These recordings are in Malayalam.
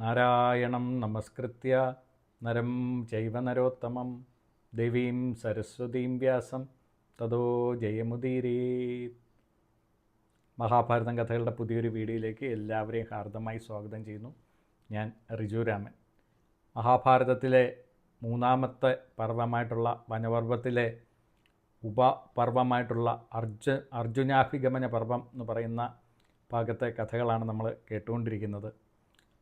നാരായണം നമസ്കൃത്യ. നരം ചൈവ നരോത്തമം. ദേവീം സരസ്വതീം വ്യാസം. തതോ ജയമുദീരേ മഹാഭാരതം കഥകളുടെ പുതിയൊരു വീഡിയോയിലേക്ക് എല്ലാവരെയും ഹാർദമായി സ്വാഗതം ചെയ്യുന്നു. ഞാൻ റിജു രാമൻ. മഹാഭാരതത്തിലെ മൂന്നാമത്തെ പർവമായിട്ടുള്ള വനപർവത്തിലെ ഉപപർവമായിട്ടുള്ള അർജു അർജുനാഭിഗമന പർവം എന്ന് പറയുന്ന ഭാഗത്തെ കഥകളാണ് നമ്മൾ കേട്ടുകൊണ്ടിരിക്കുന്നത്.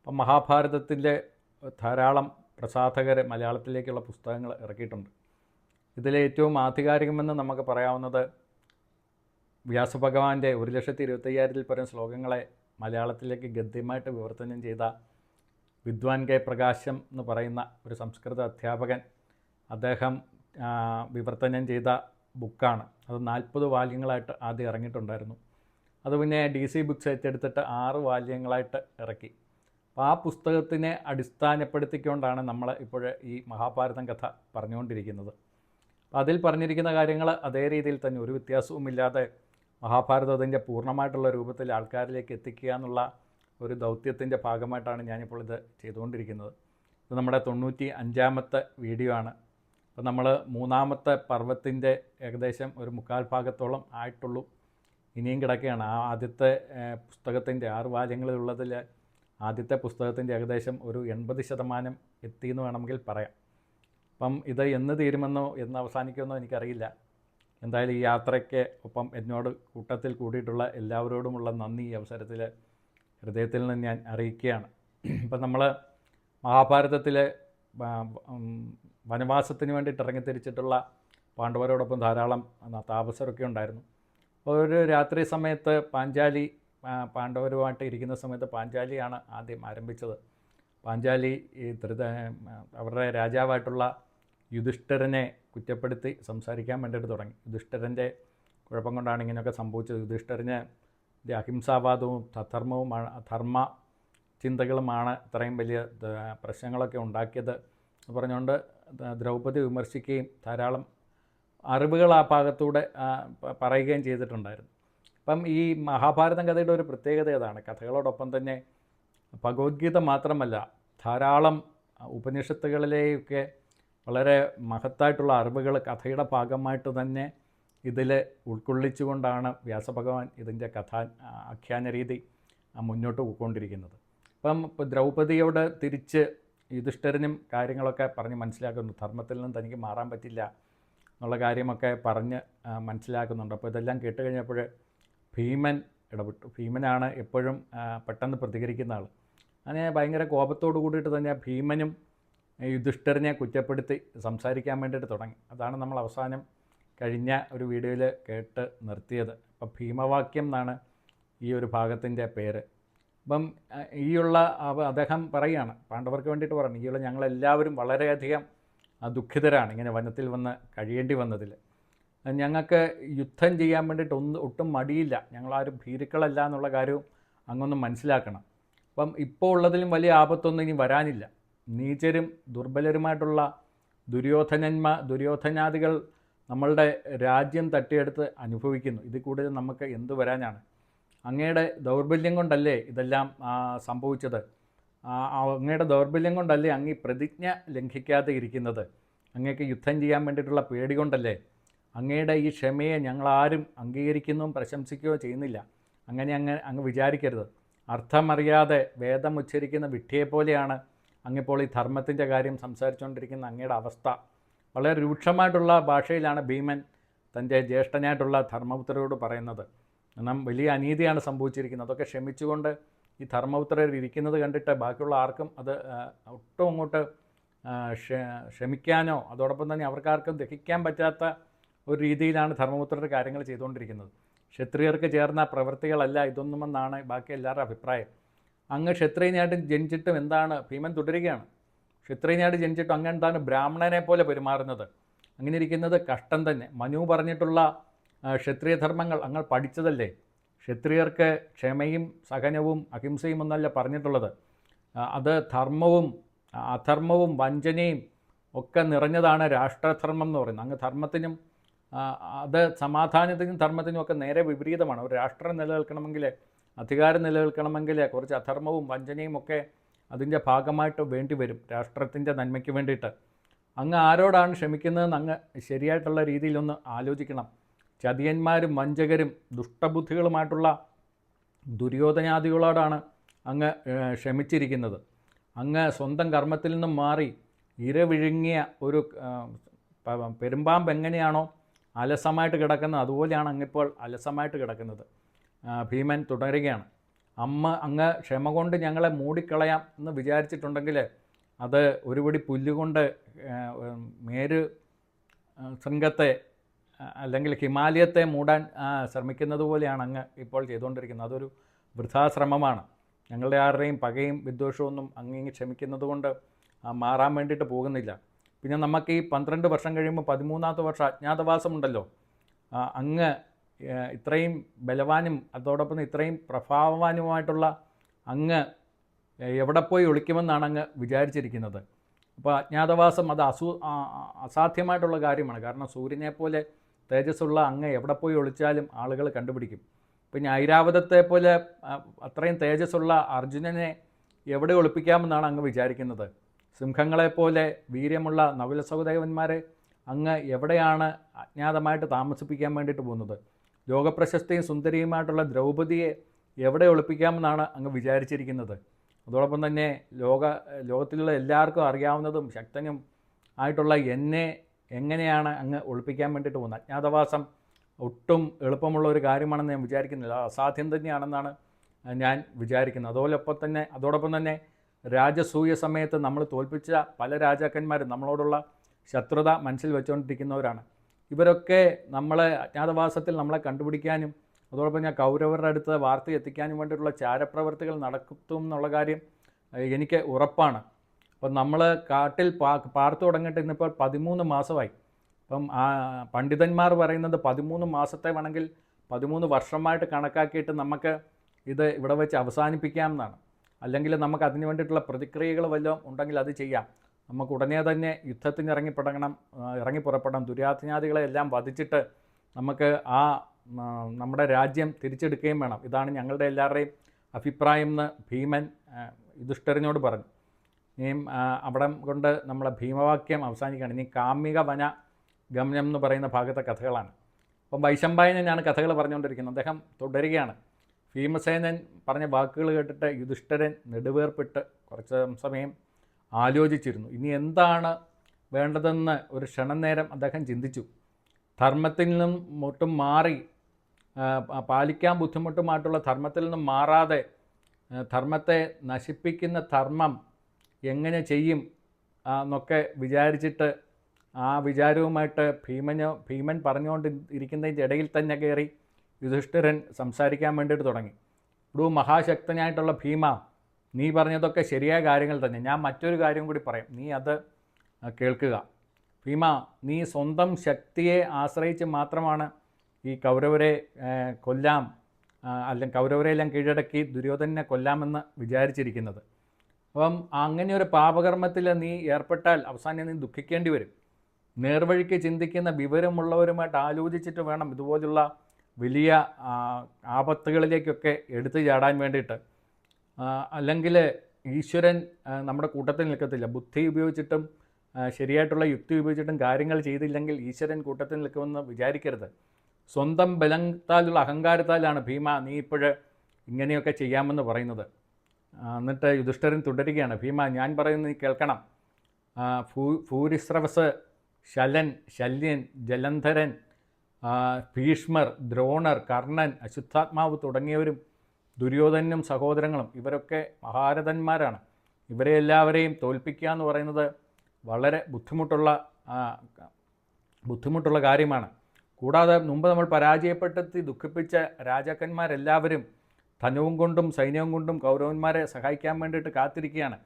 അപ്പം മഹാഭാരതത്തിന്റെ ധാരാളം പ്രസാധകർ മലയാളത്തിലേക്കുള്ള പുസ്തകങ്ങൾ ഇറക്കിയിട്ടുണ്ട്. ഇതിലെ ഏറ്റവും ആധികാരികമെന്ന് നമുക്ക് പറയാവുന്നത് വ്യാസഭഗവാന്റെ ഒരു ലക്ഷത്തി ഇരുപത്തയ്യായിരത്തിൽ പരം ശ്ലോകങ്ങളെ മലയാളത്തിലേക്ക് ഗദ്യമായിട്ട് വിവർത്തനം ചെയ്ത വിദ്വാൻ കെ പ്രകാശം എന്ന് പറയുന്ന ഒരു സംസ്കൃത അധ്യാപകൻ അദ്ദേഹം വിവർത്തനം ചെയ്ത ബുക്കാണ്. അത് നാൽപ്പത് വാല്യങ്ങളായിട്ട് ആദ്യം ഇറങ്ങിയിട്ടുണ്ടായിരുന്നു. അത് പിന്നെ ഡി സി ബുക്സ് ഏറ്റെടുത്തിട്ട് ആറ് വാല്യങ്ങളായിട്ട് ഇറക്കി. അപ്പോൾ ആ പുസ്തകത്തിനെ അടിസ്ഥാനപ്പെടുത്തിക്കൊണ്ടാണ് നമ്മൾ ഇപ്പോൾ ഈ മഹാഭാരതം കഥ പറഞ്ഞുകൊണ്ടിരിക്കുന്നത്. അപ്പോൾ അതിൽ പറഞ്ഞിരിക്കുന്ന കാര്യങ്ങൾ അതേ രീതിയിൽ തന്നെ ഒരു വ്യത്യാസവുമില്ലാതെ മഹാഭാരതത്തിന്റെ പൂർണമായിട്ടുള്ള രൂപത്തിൽ ആൾക്കാരിലേക്ക് എത്തിക്കുക എന്നുള്ള ഒരു ദൗത്യത്തിന്റെ ഭാഗമായിട്ടാണ് ഞാനിപ്പോൾ ഇത് ചെയ്തുകൊണ്ടിരിക്കുന്നത്. ഇത് നമ്മുടെ തൊണ്ണൂറ്റി അഞ്ചാമത്തെ വീഡിയോ ആണ്. അപ്പോൾ നമ്മൾ മൂന്നാമത്തെ പർവത്തിന്റെ ഏകദേശം ഒരു മുക്കാൽ ഭാഗത്തോളം ആയിട്ടുള്ളൂ. ഇനിയും കിടക്കുകയാണ്. ആ ആദ്യത്തെ പുസ്തകത്തിന്റെ ആറ് വാല്യങ്ങളിലുള്ളതിൽ ആദ്യത്തെ പുസ്തകത്തിന്റെ ഏകദേശം ഒരു എൺപത് ശതമാനം എത്തി എന്ന് വേണമെങ്കിൽ പറയാം. അപ്പം ഇത് എന്ന് തീരുമെന്നോ എന്ന് അവസാനിക്കുമെന്നോ എനിക്കറിയില്ല. എന്തായാലും ഈ യാത്രയ്ക്ക് ഒപ്പം എന്നോട് കൂട്ടത്തിൽ കൂടിയിട്ടുള്ള എല്ലാവരോടുമുള്ള നന്ദി ഈ അവസരത്തിൽ ഹൃദയത്തിൽ നിന്ന് ഞാൻ അറിയിക്കുകയാണ്. ഇപ്പം നമ്മൾ മഹാഭാരതത്തിലെ വനവാസത്തിന് വേണ്ടിയിട്ട് ഇറങ്ങിത്തിരിച്ചിട്ടുള്ള പാണ്ഡവരോടൊപ്പം ധാരാളം താപസരൊക്കെ ഉണ്ടായിരുന്നു. ഒരു രാത്രി സമയത്ത് പാഞ്ചാലി പാണ്ഡവരുമായിട്ട് ഇരിക്കുന്ന സമയത്ത് പാഞ്ചാലിയാണ് ആദ്യം ആരംഭിച്ചത്. പാഞ്ചാലി ഈ ധൃത അവരുടെ രാജാവായിട്ടുള്ള യുധിഷ്ഠിരനെ കുറ്റപ്പെടുത്തി സംസാരിക്കാൻ വേണ്ടിയിട്ട് തുടങ്ങി. യുധിഷ്ഠിരന്റെ കുഴപ്പം കൊണ്ടാണ് ഇങ്ങനെയൊക്കെ സംഭവിച്ചത്. യുധിഷ്ഠിരന് അഹിംസാവാദവും ധർമ്മവുമാണ് ധർമ്മ ചിന്തകളുമാണ് ഇത്രയും വലിയ പ്രശ്നങ്ങളൊക്കെ ഉണ്ടാക്കിയത് എന്ന് പറഞ്ഞുകൊണ്ട് ദ്രൗപദി വിമർശിക്കുകയും ധാരാളം അറിവുകൾ ആ ഭാഗത്തൂടെ പറയുകയും ചെയ്തിട്ടുണ്ടായിരുന്നു. അപ്പം ഈ മഹാഭാരതം കഥയുടെ ഒരു പ്രത്യേകത ഏതാണ്? കഥകളോടൊപ്പം തന്നെ ഭഗവത്ഗീത മാത്രമല്ല ധാരാളം ഉപനിഷത്തുകളിലെയൊക്കെ വളരെ മഹത്തായിട്ടുള്ള അറിവുകൾ കഥയുടെ ഭാഗമായിട്ട് തന്നെ ഇതിൽ ഉൾക്കൊള്ളിച്ചുകൊണ്ടാണ് വ്യാസഭഗവാൻ ഇതിന്റെ കഥ ആഖ്യാന രീതി മുന്നോട്ട് പോയിക്കൊണ്ടിരിക്കുന്നത്. അപ്പം ഇപ്പോൾ ദ്രൗപദിയോട് തിരിച്ച് യുധിഷ്ഠിരനും കാര്യങ്ങളൊക്കെ പറഞ്ഞ് മനസ്സിലാക്കുന്നു. ധർമ്മത്തിൽ നിന്ന് തനിക്ക് മാറാൻ പറ്റില്ല എന്നുള്ള കാര്യമൊക്കെ പറഞ്ഞ് മനസ്സിലാക്കുന്നുണ്ട്. അപ്പോൾ ഇതെല്ലാം കേട്ട് കഴിഞ്ഞപ്പോൾ ഭീമൻ ഇടപെട്ടു. ഭീമനാണ് എപ്പോഴും പെട്ടെന്ന് പ്രതികരിക്കുന്ന ആൾ അങ്ങനെ ഭയങ്കര കോപത്തോട് കൂടിയിട്ട് തന്നെ ഭീമനും യുധിഷ്ഠിരനെ കുറ്റപ്പെടുത്തി സംസാരിക്കാൻ വേണ്ടിയിട്ട് തുടങ്ങി. അതാണ് നമ്മൾ അവസാനം കഴിഞ്ഞ ഒരു വീഡിയോയിൽ കേട്ട് നിർത്തിയത്. അപ്പം ഭീമവാക്യം എന്നാണ് ഈ ഒരു ഭാഗത്തിന്റെ പേര്. അപ്പം ഈയുള്ള അദ്ദേഹം പറയുകയാണ് പാണ്ഡവർക്ക് വേണ്ടിയിട്ട് പറഞ്ഞു ഈയുള്ള ഞങ്ങളെല്ലാവരും വളരെയധികം ദുഃഖിതരാണ്. ഇങ്ങനെ വനത്തിൽ വന്ന് കഴിയേണ്ടി വന്നതിൽ. ഞങ്ങൾക്ക് യുദ്ധം ചെയ്യാൻ വേണ്ടിയിട്ട് ഒന്നും ഒട്ടും മടിയില്ല. ഞങ്ങളാരും ഭീരുക്കളല്ല എന്നുള്ള കാര്യവും അങ്ങൊന്നും മനസ്സിലാക്കണം. അപ്പം ഇപ്പോൾ ഉള്ളതിലും വലിയ ആപത്തൊന്നും ഇനി വരാനില്ല. നീചരും ദുർബലരുമായിട്ടുള്ള ദുര്യോധനന്മാ ദുര്യോധനാദികൾ നമ്മളുടെ രാജ്യം തട്ടിയെടുത്ത് അനുഭവിക്കുന്നു. ഇത് കൂടുതൽ നമുക്ക് എന്ത് വരാനാണ്? അങ്ങയുടെ ദൗർബല്യം കൊണ്ടല്ലേ ഇതെല്ലാം സംഭവിച്ചത്? അങ്ങയുടെ ദൗർബല്യം കൊണ്ടല്ലേ അങ്ങ് പ്രതിജ്ഞ ലംഘിക്കാതെ ഇരിക്കുന്നത്? അങ്ങേക്ക് യുദ്ധം ചെയ്യാൻ വേണ്ടിയിട്ടുള്ള പേടി കൊണ്ടല്ലേ അങ്ങയുടെ ഈ ക്ഷമയെ ഞങ്ങളാരും അംഗീകരിക്കുന്നതും പ്രശംസിക്കുകയോ ചെയ്യുന്നില്ല. അങ്ങനെ അങ്ങ് അങ്ങ് വിചാരിക്കരുത്. അർത്ഥമറിയാതെ വേദം ഉച്ചരിക്കുന്ന വിട്ടിയെപ്പോലെയാണ് അങ്ങിപ്പോൾ ഈ ധർമ്മത്തിന്റെ കാര്യം സംസാരിച്ചുകൊണ്ടിരിക്കുന്ന അങ്ങയുടെ അവസ്ഥ. വളരെ രൂക്ഷമായിട്ടുള്ള ഭാഷയിലാണ് ഭീമൻ തന്റെ ജ്യേഷ്ഠനായിട്ടുള്ള ധർമ്മപുത്രരോട് പറയുന്നത്. എന്നാൽ വലിയ അനീതിയാണ് സംഭവിച്ചിരിക്കുന്നത്. അതൊക്കെ ക്ഷമിച്ചുകൊണ്ട് ഈ ധർമ്മപുത്രർ ഇരിക്കുന്നത് കണ്ടിട്ട് ബാക്കിയുള്ള ആർക്കും അത് ഒട്ടും അങ്ങോട്ട് ക്ഷമിക്കാനോ അതോടൊപ്പം തന്നെ അവർക്കാർക്കും ദഹിക്കാൻ പറ്റാത്ത ഒരു രീതിയിലാണ് ധർമ്മപുത്രർ കാര്യങ്ങൾ ചെയ്തുകൊണ്ടിരിക്കുന്നത്. ക്ഷത്രിയർക്ക് ചേർന്ന പ്രവൃത്തികളല്ല ഇതൊന്നുമെന്നാണ് ബാക്കി എല്ലാവരുടെ അഭിപ്രായം. അങ്ങ് ക്ഷത്രിയനായിട്ട് ജനിച്ചിട്ടും എന്താണ് ഭീമൻ തുടരുകയാണ്. ക്ഷത്രിയനായിട്ട് ജനിച്ചിട്ടും അങ്ങ് എന്താണ് ബ്രാഹ്മണനെ പോലെ പെരുമാറുന്നത്. അങ്ങനെ ഇരിക്കുന്നത് കഷ്ടം തന്നെ. മനു പറഞ്ഞിട്ടുള്ള ക്ഷത്രിയധർമ്മങ്ങൾ ക്ഷത്രിയ ധർമ്മങ്ങൾ അങ്ങ് പഠിച്ചതല്ലേ? ക്ഷത്രിയർക്ക് ക്ഷമയും സഹനവും അഹിംസയും എന്നല്ല പറഞ്ഞിട്ടുള്ളത്. അത് ധർമ്മവും അധർമ്മവും വഞ്ചനയും ഒക്കെ നിറഞ്ഞതാണ് രാഷ്ട്രധർമ്മം എന്ന് പറയുന്നത്. അങ്ങ് ധർമ്മത്തിനും അത് സമാധാനത്തിനും ധർമ്മത്തിനും ഒക്കെ നേരെ വിപരീതമാണ്. ഒരു രാഷ്ട്രം നിലനിൽക്കണമെങ്കിൽ അധികാരം നിലനിൽക്കണമെങ്കിൽ കുറച്ച് അധർമ്മവും വഞ്ചനയും ഒക്കെ അതിന്റെ ഭാഗമായിട്ട് വേണ്ടി വരും രാഷ്ട്രത്തിന്റെ നന്മയ്ക്ക് വേണ്ടിയിട്ട്. അങ്ങ് ആരോടാണ് ക്ഷമിക്കുന്നതെന്ന് അങ്ങ് ശരിയായിട്ടുള്ള രീതിയിലൊന്ന് ആലോചിക്കണം. ചതിയന്മാരും വഞ്ചകരും ദുഷ്ടബുദ്ധികളുമായിട്ടുള്ള ദുര്യോധനാദികളോടാണ് അങ്ങ് ക്ഷമിച്ചിരിക്കുന്നത്. അങ്ങ് സ്വന്തം കർമ്മത്തിൽ നിന്നും മാറി ഇരവിഴുങ്ങിയ ഒരു പെരുമ്പാമ്പ് എങ്ങനെയാണോ അലസമായിട്ട് കിടക്കുന്നത് അതുപോലെയാണ് അങ്ങിപ്പോൾ അലസമായിട്ട് കിടക്കുന്നത്. ഭീമൻ തുടരുകയാണ്. അമ്മ അങ്ങ് ക്ഷമ കൊണ്ട് ഞങ്ങളെ മൂടിക്കളയാം എന്ന് വിചാരിച്ചിട്ടുണ്ടെങ്കിൽ അത് ഒരുപടി പുല്ലുകൊണ്ട് മേര് ശൃംഗത്തെ അല്ലെങ്കിൽ ഹിമാലയത്തെ മൂടാൻ ശ്രമിക്കുന്നത് പോലെയാണ് അങ്ങ് ഇപ്പോൾ ചെയ്തുകൊണ്ടിരിക്കുന്നത്. അതൊരു വൃഥാശ്രമമാണ്. ഞങ്ങളുടെ ആരുടെയും പകയും വിദ്വേഷവും ഒന്നും അങ്ങ് ക്ഷമിക്കുന്നത് കൊണ്ട് മാറാൻ വേണ്ടിയിട്ട് പോകുന്നില്ല. പിന്നെ നമുക്ക് ഈ പന്ത്രണ്ട് വർഷം കഴിയുമ്പോൾ പതിമൂന്നാമത്തെ വർഷം അജ്ഞാതവാസമുണ്ടല്ലോ. അങ്ങ് ഇത്രയും ബലവാനും അതോടൊപ്പം ഇത്രയും പ്രഭാവവാനുമായിട്ടുള്ള അങ്ങ് എവിടെ പോയി ഒളിക്കുമെന്നാണ് അങ്ങ് വിചാരിച്ചിരിക്കുന്നത്. അപ്പോൾ അജ്ഞാതവാസം അത് അസു അസാധ്യമായിട്ടുള്ള കാര്യമാണ്. കാരണം സൂര്യനെ പോലെ തേജസ്സുള്ള അങ്ങ് എവിടെ പോയി ഒളിച്ചാലും ആളുകൾ കണ്ടുപിടിക്കും. പിന്നെ ഐരാവതത്തെ പോലെ അത്രയും തേജസ്സുള്ള അർജുനനെ എവിടെ ഒളിപ്പിക്കാമെന്നാണ് അങ്ങ് വിചാരിക്കുന്നത്. സിംഹങ്ങളെപ്പോലെ വീര്യമുള്ള നവല സഹോദരന്മാരെ അങ്ങ് എവിടെയാണ് അജ്ഞാതമായിട്ട് താമസിപ്പിക്കാൻ വേണ്ടിയിട്ട് പോകുന്നത്? ലോകപ്രശസ്തിയും സുന്ദരിയുമായിട്ടുള്ള ദ്രൗപതിയെ എവിടെ ഒളിപ്പിക്കാമെന്നാണ് അങ്ങ് വിചാരിച്ചിരിക്കുന്നത്. അതോടൊപ്പം തന്നെ ലോക ലോകത്തിലുള്ള എല്ലാവർക്കും അറിയാവുന്നതും ശക്തനും ആയിട്ടുള്ള എന്നെ എങ്ങനെയാണ് അങ്ങ് ഒളിപ്പിക്കാൻ വേണ്ടിയിട്ട് പോകുന്നത്? അജ്ഞാതവാസം ഒട്ടും എളുപ്പമുള്ള ഒരു കാര്യമാണെന്ന് ഞാൻ വിചാരിക്കുന്നില്ല. അസാധ്യം തന്നെയാണെന്നാണ് ഞാൻ വിചാരിക്കുന്നത്. അതോടൊപ്പം തന്നെ അതോടൊപ്പം തന്നെ രാജസൂയ സമയത്ത് നമ്മൾ തോൽപ്പിച്ച പല രാജാക്കന്മാരും നമ്മളോടുള്ള ശത്രുത മനസ്സിൽ വെച്ചുകൊണ്ടിരിക്കുന്നവരാണ് ഇവരൊക്കെ നമ്മളെ അജ്ഞാതവാസത്തിൽ നമ്മളെ കണ്ടുപിടിക്കാനും അതോടൊപ്പം ഞാൻ കൗരവരുടെ അടുത്ത് വാർത്ത എത്തിക്കാനും വേണ്ടിയിട്ടുള്ള ചാരപ്രവർത്തികൾ നടക്കും എന്നുള്ള കാര്യം എനിക്ക് ഉറപ്പാണ്. അപ്പം നമ്മൾ കാട്ടിൽ പാ പാർത്തു തുടങ്ങിയിട്ട് ഇന്നിപ്പോൾ പതിമൂന്ന് മാസമായി. അപ്പം ആ പണ്ഡിതന്മാർ പറയുന്നത് പതിമൂന്ന് മാസത്തെ വേണമെങ്കിൽ പതിമൂന്ന് വർഷമായിട്ട് കണക്കാക്കിയിട്ട് നമുക്ക് ഇത് ഇവിടെ വെച്ച് അവസാനിപ്പിക്കാമെന്നാണ് അല്ലെങ്കിൽ നമുക്ക് അതിന് വേണ്ടിയിട്ടുള്ള പ്രതിക്രിയകൾ വല്ലതും ഉണ്ടെങ്കിൽ അത് ചെയ്യാം. നമുക്ക് ഉടനെ തന്നെ യുദ്ധത്തിന് ഇറങ്ങിപ്പെടണം ഇറങ്ങി പുറപ്പെടണം. ദുരാധിനാദികളെ എല്ലാം വധിച്ചിട്ട് നമുക്ക് ആ നമ്മുടെ രാജ്യം തിരിച്ചെടുക്കുകയും വേണം. ഇതാണ് ഞങ്ങളുടെ എല്ലാവരുടെയും അഭിപ്രായം എന്ന് ഭീമൻ യുധിഷ്ഠരനോട് പറഞ്ഞു. ഇനിയും അവിടെ കൊണ്ട് നമ്മളെ ഭീമവാക്യം അവസാനിക്കുകയാണ്. ഇനി കാമിക വന ഗമനം എന്ന് പറയുന്ന ഭാഗത്തെ കഥകളാണ്. അപ്പം വൈശമ്പായനാണ് കഥകൾ പറഞ്ഞുകൊണ്ടിരിക്കുന്നത്. അദ്ദേഹം തുടരുകയാണ്. ഭീമസേനൻ പറഞ്ഞ വാക്കുകൾ കേട്ടിട്ട് യുധിഷ്ഠിരൻ നെടുവേർപ്പിട്ട് കുറച്ച് സമയം ആലോചിച്ചിരുന്നു. ഇനി എന്താണ് വേണ്ടതെന്ന് ഒരു ക്ഷണം നേരം അദ്ദേഹം ചിന്തിച്ചു. ധർമ്മത്തിൽ നിന്നും ഒട്ടും മാറി പാലിക്കാൻ ബുദ്ധിമുട്ടുമായിട്ടുള്ള ധർമ്മത്തിൽ നിന്നും മാറാതെ ധർമ്മത്തെ നശിപ്പിക്കുന്ന ധർമ്മം എങ്ങനെ ചെയ്യും എന്നൊക്കെ വിചാരിച്ചിട്ട് ആ വിചാരവുമായിട്ട് ഭീമന് ഭീമൻ പറഞ്ഞുകൊണ്ട് ഇരിക്കുന്നതിന്റെ ഇടയിൽ തന്നെ കയറി യുധിഷ്ഠിരൻ സംസാരിക്കാൻ വേണ്ടിയിട്ട് തുടങ്ങി. ഇവിടെ മഹാശക്തനായിട്ടുള്ള ഭീമ നീ പറഞ്ഞതൊക്കെ ശരിയായ കാര്യങ്ങൾ തന്നെ. ഞാൻ മറ്റൊരു കാര്യം കൂടി പറയാം. നീ അത് കേൾക്കുക. ഭീമ നീ സ്വന്തം ശക്തിയെ ആശ്രയിച്ച് മാത്രമാണ് ഈ കൗരവരെ കൊല്ലാം അല്ല അല്ലെങ്കിൽ കൗരവരെയെല്ലാം കീഴടക്കി ദുര്യോധനെ കൊല്ലാമെന്ന് വിചാരിച്ചിരിക്കുന്നത്. അപ്പം അങ്ങനെ ഒരു പാപകർമ്മത്തിൽ നീ ഏർപ്പെട്ടാൽ അവസാനം നീ ദുഃഖിക്കേണ്ടി വരും. നേർവഴിക്ക് ചിന്തിക്കുന്ന വിവരമുള്ളവരുമായിട്ട് ആലോചിച്ചിട്ട് വേണം ഇതുപോലുള്ള വലിയ ആപത്തുകളിലേക്കൊക്കെ എടുത്തു ചാടാൻ വേണ്ടിയിട്ട് അല്ലെങ്കിൽ ഈശ്വരൻ നമ്മുടെ കൂട്ടത്തിൽ നിൽക്കത്തില്ല. ബുദ്ധി ഉപയോഗിച്ചിട്ടും ശരിയായിട്ടുള്ള യുക്തി ഉപയോഗിച്ചിട്ടും കാര്യങ്ങൾ ചെയ്തില്ലെങ്കിൽ ഈശ്വരൻ കൂട്ടത്തിൽ നിൽക്കുമെന്ന് വിചാരിക്കരുത്. സ്വന്തം ബലത്താലുള്ള അഹങ്കാരത്താലാണ് ഭീമ നീ ഇപ്പോഴ് ഇങ്ങനെയൊക്കെ ചെയ്യാമെന്ന് പറയുന്നത്. എന്നിട്ട് യുധിഷ്ഠരൻ തുടരുകയാണ്. ഭീമ ഞാൻ പറയുന്നത് നീ കേൾക്കണം. ഭൂ ഭൂരിസ്രവസ് ശലൻ ശല്യൻ ജലന്ധരൻ ഭീഷ്മർ ദ്രോണർ കർണൻ അശുദ്ധാത്മാവ് തുടങ്ങിയവരും ദുര്യോധനും സഹോദരങ്ങളും ഇവരൊക്കെ മഹാരഥന്മാരാണ്. ഇവരെ എല്ലാവരെയും തോൽപ്പിക്കുക എന്ന് പറയുന്നത് വളരെ ബുദ്ധിമുട്ടുള്ള ബുദ്ധിമുട്ടുള്ള കാര്യമാണ്. കൂടാതെ മുമ്പ് നമ്മൾ പരാജയപ്പെടുത്തി ദുഃഖിപ്പിച്ച രാജാക്കന്മാരെല്ലാവരും ധനവും കൊണ്ടും സൈന്യവും കൊണ്ടും കൗരവന്മാരെ സഹായിക്കാൻ വേണ്ടിയിട്ട് കാത്തിരിക്കുകയാണ്.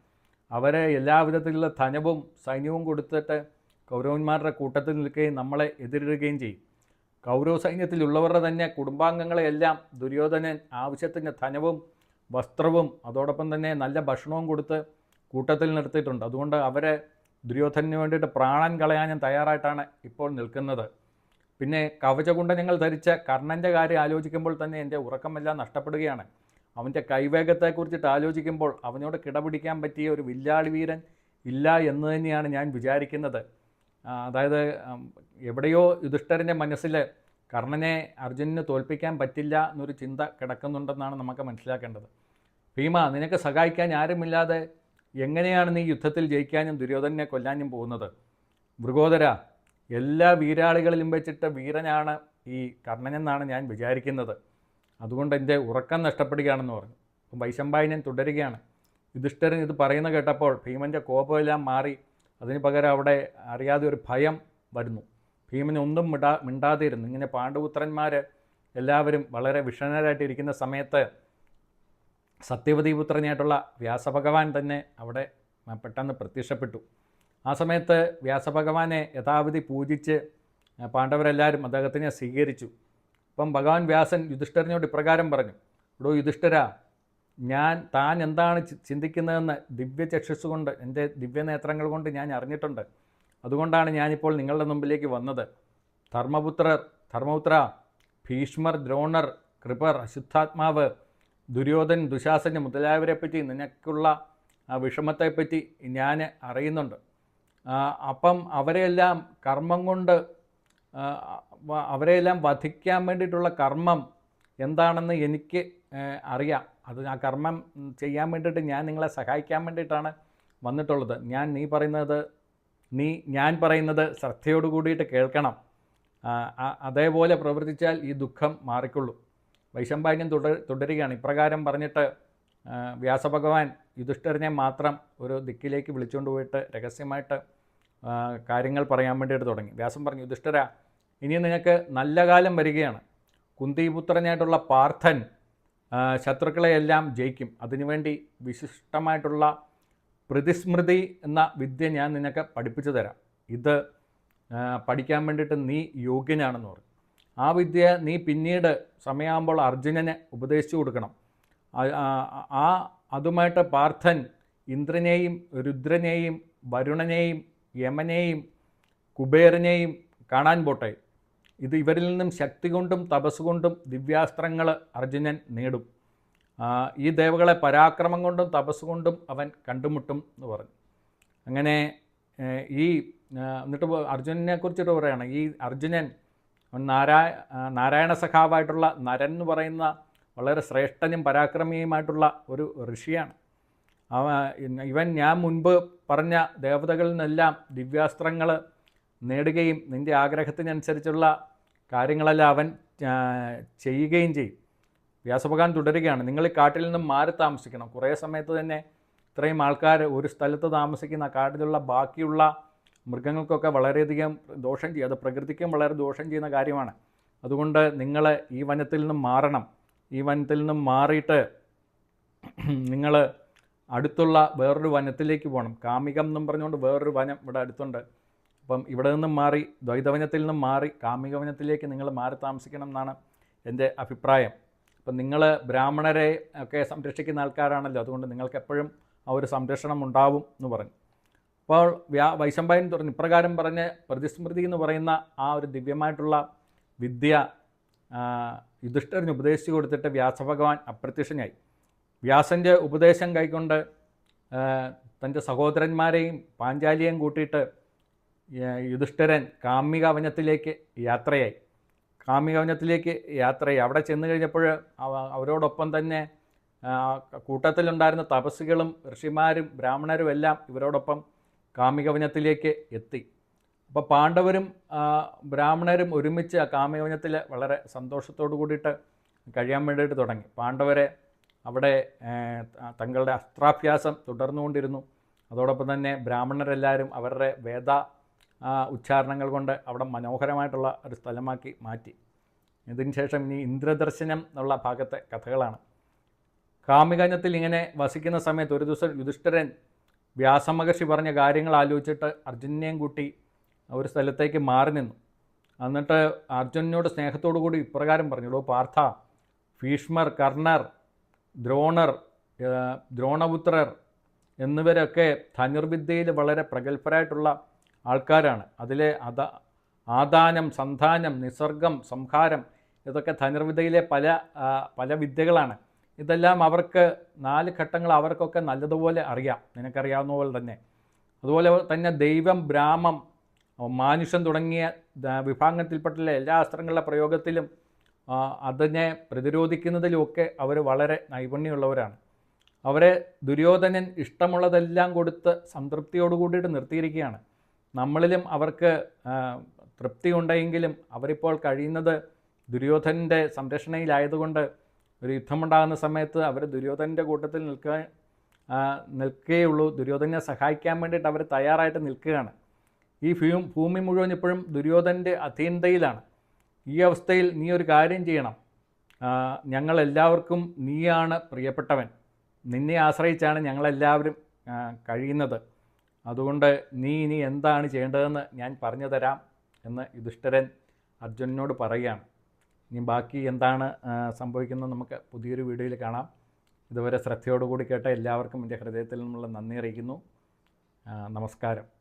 അവരെ എല്ലാവിധത്തിലുള്ള ധനവും സൈന്യവും കൊടുത്തിട്ട് കൗരവന്മാരുടെ കൂട്ടത്തിൽ നിൽക്കുകയും നമ്മളെ എതിരിടുകയും ചെയ്യും. കൗരവ സൈന്യത്തിലുള്ളവരുടെ തന്നെ കുടുംബാംഗങ്ങളെയെല്ലാം ദുര്യോധനൻ ആവശ്യത്തിന് ധനവും വസ്ത്രവും അതോടൊപ്പം തന്നെ നല്ല ഭക്ഷണവും കൊടുത്ത് കൂട്ടത്തിൽ നിർത്തിയിട്ടുണ്ട്. അതുകൊണ്ട് അവരെ ദുര്യോധനന് വേണ്ടിയിട്ട് പ്രാണൻ കളയാനും തയ്യാറായിട്ടാണ് ഇപ്പോൾ നിൽക്കുന്നത്. പിന്നെ കവചകുണ്ടനങ്ങൾ ധരിച്ച കർണന്റെ കാര്യം ആലോചിക്കുമ്പോൾ തന്നെ എന്റെ ഉറക്കമെല്ലാം നഷ്ടപ്പെടുകയാണ്. അവന്റെ കൈവേഗത്തെക്കുറിച്ചിട്ട് ആലോചിക്കുമ്പോൾ അവനോട് കിടപിടിക്കാൻ പറ്റിയ ഒരു വില്ലാളി വീരൻ ഇല്ല എന്ന് തന്നെയാണ് ഞാൻ വിചാരിക്കുന്നത്. അതായത് എവിടെയോ യുധിഷ്ഠരന്റെ മനസ്സിൽ കർണനെ അർജുനന് തോൽപ്പിക്കാൻ പറ്റില്ല എന്നൊരു ചിന്ത കിടക്കുന്നുണ്ടെന്നാണ് നമുക്ക് മനസ്സിലാക്കേണ്ടത്. ഭീമ നിനക്ക് സഹായിക്കാൻ ആരുമില്ലാതെ എങ്ങനെയാണ് നീ യുദ്ധത്തിൽ ജയിക്കാനും ദുര്യോധനെ കൊല്ലാനും പോകുന്നത്? മൃഗോദര എല്ലാ വീരാളികളിലും വെച്ചിട്ട് വീരനാണ് ഈ കർണനെന്നാണ് ഞാൻ വിചാരിക്കുന്നത്. അതുകൊണ്ട് എന്റെ ഉറക്കം നഷ്ടപ്പെടുകയാണെന്ന് പറഞ്ഞു. അപ്പം വൈശമ്പായനൻ തുടരുകയാണ്. യുധിഷ്ഠരൻ ഇത് പറയുന്ന കേട്ടപ്പോൾ ഭീമന്റെ കോപമെല്ലാം മാറി അതിന് പകരം അവിടെ അറിയാതെ ഒരു ഭയം വരുന്നു. ഭീമന് ഒന്നും മിണ്ടാ മിണ്ടാതിരുന്നു. ഇങ്ങനെ പാണ്ഡുപുത്രന്മാർ എല്ലാവരും വളരെ വിഷണരായിട്ടിരിക്കുന്ന സമയത്ത് സത്യവതി പുത്രനായിട്ടുള്ള വ്യാസഭഗവാൻ തന്നെ അവിടെ പെട്ടെന്ന് പ്രത്യക്ഷപ്പെട്ടു. ആ സമയത്ത് വ്യാസഭഗവാനെ യഥാവിധി പൂജിച്ച് പാണ്ഡവരെല്ലാവരും അദ്ദേഹത്തിനെ സ്വീകരിച്ചു. അപ്പം ഭഗവാൻ വ്യാസൻ യുധിഷ്ഠരനോട് ഇപ്രകാരം പറഞ്ഞു ഇവിടെ യുധിഷ്ഠിര ഞാൻ താൻ എന്താണ് ചിന്തിക്കുന്നതെന്ന് ചിന്തിക്കുന്നതെന്ന് ദിവ്യചക്ഷസ് കൊണ്ട് എന്റെ ദിവ്യ നേത്രങ്ങൾ കൊണ്ട് ഞാൻ അറിഞ്ഞിട്ടുണ്ട്. അതുകൊണ്ടാണ് ഞാനിപ്പോൾ നിങ്ങളുടെ മുമ്പിലേക്ക് വന്നത്. ധർമ്മപുത്രർ ധർമ്മപുത്ര ഭീഷ്മർ ദ്രോണർ കൃപർ അശുദ്ധാത്മാവ് ദുര്യോധൻ ദുശാസന് മുതലായവരെപ്പറ്റി നിനക്കുള്ള ആ വിഷമത്തെപ്പറ്റി ഞാൻ അറിയുന്നുണ്ട്. അപ്പം അവരെയെല്ലാം കർമ്മം കൊണ്ട് അവരെയെല്ലാം വധിക്കാൻ വേണ്ടിയിട്ടുള്ള കർമ്മം എന്താണെന്ന് എനിക്ക് അറിയാം. അത് ആ കർമ്മം ചെയ്യാൻ വേണ്ടിയിട്ട് ഞാൻ നിങ്ങളെ സഹായിക്കാൻ വേണ്ടിയിട്ടാണ് വന്നിട്ടുള്ളത്. ഞാൻ നീ പറയുന്നത് നീ ഞാൻ പറയുന്നത് ശ്രദ്ധയോട് കൂടിയിട്ട് കേൾക്കണം. അതേപോലെ പ്രവർത്തിച്ചാൽ ഈ ദുഃഖം മാറിക്കൊള്ളും. വൈശമ്പായനം തുടർ തുടരുകയാണ്. ഇപ്രകാരം പറഞ്ഞിട്ട് വ്യാസഭഗവാൻ യുധിഷ്ഠിരനെ മാത്രം ഒരു ദിക്കിലേക്ക് വിളിച്ചുകൊണ്ട് പോയിട്ട് രഹസ്യമായിട്ട് കാര്യങ്ങൾ പറയാൻ വേണ്ടിയിട്ട് തുടങ്ങി. വ്യാസം പറഞ്ഞു യുധിഷ്ഠിര ഇനി നിങ്ങൾക്ക് നല്ല കാലം വരികയാണ്. കുന്തിപുത്രനായിട്ടുള്ള പാർത്ഥൻ ശത്രുക്കളെയെല്ലാം ജയിക്കും. അതിനുവേണ്ടി വിശിഷ്ടമായിട്ടുള്ള പ്രതിസ്മൃതി എന്ന വിദ്യ ഞാൻ നിനക്ക് പഠിപ്പിച്ചു തരാം. ഇത് പഠിക്കാൻ വേണ്ടിയിട്ട് നീ യോഗ്യനാണെന്ന് പറഞ്ഞു. ആ വിദ്യ നീ പിന്നീട് സമയമാകുമ്പോൾ അർജുനന് ഉപദേശിച്ചു കൊടുക്കണം. ആ- അതുമായിട്ട് പാർത്ഥൻ ഇന്ദ്രനെയും രുദ്രനെയും വരുണനെയും യമനെയും കുബേരനെയും കാണാൻ പോട്ടെ. ഇത് ഇവരിൽ നിന്നും ശക്തി കൊണ്ടും തപസ് കൊണ്ടും ദിവ്യാസ്ത്രങ്ങൾ അർജുനൻ നേടും. ഈ ദേവകളെ പരാക്രമം കൊണ്ടും തപസ് കൊണ്ടും അവൻ കണ്ടുമുട്ടും എന്ന് പറഞ്ഞു. അങ്ങനെ ഈ എന്നിട്ട് അർജുനനെ കുറിച്ചിട്ട് പറയുകയാണ് ഈ അർജുനൻ നാരായ നാരായണ സഖാവായിട്ടുള്ള നരൻ എന്ന് പറയുന്ന വളരെ ശ്രേഷ്ഠനും പരാക്രമിയുമായിട്ടുള്ള ഒരു ഋഷിയാണ്. അവ ഇവൻ ഞാൻ മുൻപ് പറഞ്ഞ ദേവതകളിൽ നിന്നെല്ലാം ദിവ്യാസ്ത്രങ്ങൾ നേടുകയും നിന്റെ ആഗ്രഹത്തിനനുസരിച്ചുള്ള കാര്യങ്ങളെല്ലാം അവൻ ചെയ്യുകയും ചെയ്യും. വ്യാസഭഗവാൻ തുടരുകയാണ്. നിങ്ങൾ കാട്ടിൽ നിന്നും മാറി താമസിക്കണം. കുറേ സമയത്ത് തന്നെ ഇത്രയും ആൾക്കാർ ഒരു സ്ഥലത്ത് താമസിക്കുന്ന കാട്ടിലുള്ള ബാക്കിയുള്ള മൃഗങ്ങൾക്കൊക്കെ വളരെയധികം ദോഷം ചെയ്യും. അത് പ്രകൃതിക്കും വളരെ ദോഷം ചെയ്യുന്ന കാര്യമാണ്. അതുകൊണ്ട് നിങ്ങൾ ഈ വനത്തിൽ നിന്നും മാറണം. ഈ വനത്തിൽ നിന്നും മാറിയിട്ട് നിങ്ങൾ അടുത്തുള്ള വേറൊരു വനത്തിലേക്ക് പോകണം. കാമികം എന്നും പറഞ്ഞുകൊണ്ട് വേറൊരു വനം ഇവിടെ അടുത്തുണ്ട്. അപ്പം ഇവിടെ നിന്നും മാറി ദ്വൈതവനത്തിൽ നിന്നും മാറി കാമികവനത്തിലേക്ക് നിങ്ങൾ മാറി താമസിക്കണം എന്നാണ് എന്റെ അഭിപ്രായം. അപ്പം നിങ്ങൾ ബ്രാഹ്മണരെ ഒക്കെ സംരക്ഷിക്കുന്ന ആൾക്കാരാണല്ലോ അതുകൊണ്ട് നിങ്ങൾക്ക് എപ്പോഴും ആ ഒരു സംരക്ഷണം ഉണ്ടാവും എന്ന് പറഞ്ഞു. അപ്പോൾ വ്യാ വൈശമ്പായൻ തുറന്നു ഇപ്രകാരം പറഞ്ഞ് പ്രതിസ്മൃതി എന്ന് പറയുന്ന ആ ഒരു ദിവ്യമായിട്ടുള്ള വിദ്യ യുധിഷ്ഠിരന് ഉപദേശിച്ചു കൊടുത്തിട്ട് വ്യാസഭഗവാൻ അപ്രത്യക്ഷനായി. വ്യാസന്റെ ഉപദേശം കൈക്കൊണ്ട് തന്റെ സഹോദരന്മാരെയും പാഞ്ചാലിയെയും കൂട്ടിയിട്ട് യുധിഷ്ഠിരൻ കാമികവനത്തിലേക്ക് യാത്രയായി. കാമികവനത്തിലേക്ക് യാത്രയായി. അവിടെ ചെന്ന് കഴിഞ്ഞപ്പോൾ അവരോടൊപ്പം തന്നെ കൂട്ടത്തിലുണ്ടായിരുന്ന തപസ്സുകളും ഋഷിമാരും ബ്രാഹ്മണരും എല്ലാം ഇവരോടൊപ്പം കാമികവനത്തിലേക്ക് എത്തി. അപ്പോൾ പാണ്ഡവരും ബ്രാഹ്മണരും ഒരുമിച്ച് ആ കാമികവനത്തിൽ വളരെ സന്തോഷത്തോടു കൂടിയിട്ട് കഴിയാൻ വേണ്ടിയിട്ട് തുടങ്ങി. പാണ്ഡവരെ അവിടെ തങ്ങളുടെ അസ്ത്രാഭ്യാസം തുടർന്നുകൊണ്ടിരുന്നു. അതോടൊപ്പം തന്നെ ബ്രാഹ്മണരെല്ലാവരും അവരുടെ വേദ ഉച്ചാരണങ്ങൾ കൊണ്ട് അവിടെ മനോഹരമായിട്ടുള്ള ഒരു സ്ഥലമാക്കി മാറ്റി. ഇതിന് ശേഷം ഇനി ഇന്ദ്രദർശനം എന്നുള്ള ഭാഗത്തെ കഥകളാണ്. കാമികഞ്ഞത്തിൽ ഇങ്ങനെ വസിക്കുന്ന സമയത്ത് ഒരു ദിവസം യുധിഷ്ഠിരൻ വ്യാസമഹർഷി പറഞ്ഞ കാര്യങ്ങൾ ആലോചിച്ചിട്ട് അർജുനെയും കൂട്ടി ഒരു സ്ഥലത്തേക്ക് മാറി നിന്നു. എന്നിട്ട് അർജുനോട് സ്നേഹത്തോടു കൂടി ഇപ്രകാരം പറഞ്ഞു ഓ പാർത്ഥ ഭീഷ്മർ കർണർ ദ്രോണർ ദ്രോണപുത്രർ എന്നിവരൊക്കെ ധനുർവിദ്യയിൽ വളരെ പ്രഗത്ഭരായിട്ടുള്ള ആൾക്കാരാണ്. അതിലെ അത ആദാനം സന്താനം നിസർഗം സംഹാരം ഇതൊക്കെ ധനുർവിദ്യയിലെ പല പല വിദ്യകളാണ്. ഇതെല്ലാം അവർക്ക് നാല് ഘട്ടങ്ങൾ അവർക്കൊക്കെ നല്ലതുപോലെ അറിയാം. നിനക്കറിയാവുന്ന പോലെ തന്നെ. അതുപോലെ തന്നെ ദൈവം ബ്രാഹ്മം മാനുഷൻ തുടങ്ങിയ വിഭാഗത്തിൽപ്പെട്ടുള്ള എല്ലാ അസ്ത്രങ്ങളുടെ പ്രയോഗത്തിലും അതിനെ പ്രതിരോധിക്കുന്നതിലുമൊക്കെ അവർ വളരെ നൈപുണ്യമുള്ളവരാണ്. അവരെ ദുര്യോധനൻ ഇഷ്ടമുള്ളതെല്ലാം കൊടുത്ത് സംതൃപ്തിയോടുകൂടിയിട്ട് നിർത്തിയിരിക്കുകയാണ്. നമ്മളിലും അവർക്ക് തൃപ്തിയുണ്ടെങ്കിലും അവരിപ്പോൾ കഴിയുന്നത് ദുര്യോധനന്റെ സംരക്ഷണയിലായതുകൊണ്ട് ഒരു യുദ്ധമുണ്ടാകുന്ന സമയത്ത് അവർ ദുര്യോധനന്റെ കൂട്ടത്തിൽ നിൽക്കാൻ നിൽക്കേ നിൽക്കുകയുള്ളൂ ദുര്യോധനെ സഹായിക്കാൻ വേണ്ടിയിട്ട് അവർ തയ്യാറായിട്ട് നിൽക്കുകയാണ്. ഈ ഭൂമി ഭൂമി മുഴുവൻ ഇപ്പോഴും ദുര്യോധനന്റെ അധീനതയിലാണ്. ഈ അവസ്ഥയിൽ നീ ഒരു കാര്യം ചെയ്യണം. ഞങ്ങളെല്ലാവർക്കും നീയാണ് പ്രിയപ്പെട്ടവൻ. നിന്നെ ആശ്രയിച്ചാണ് ഞങ്ങളെല്ലാവരും കഴിയുന്നത്. അതുകൊണ്ട് നീ ഇനി എന്താണ് ചെയ്യേണ്ടതെന്ന് ഞാൻ പറഞ്ഞു തരാം എന്ന് യുധിഷ്ഠരൻ അർജുനനോട് പറയുകയാണ്. ഇനി ബാക്കി എന്താണ് സംഭവിക്കുന്നത് നമുക്ക് പുതിയൊരു വീഡിയോയിൽ കാണാം. ഇതുവരെ ശ്രദ്ധയോടുകൂടി കേട്ട എല്ലാവർക്കും എന്റെ ഹൃദയത്തിൽ നിന്നുള്ള നന്ദി അറിയിക്കുന്നു. നമസ്കാരം.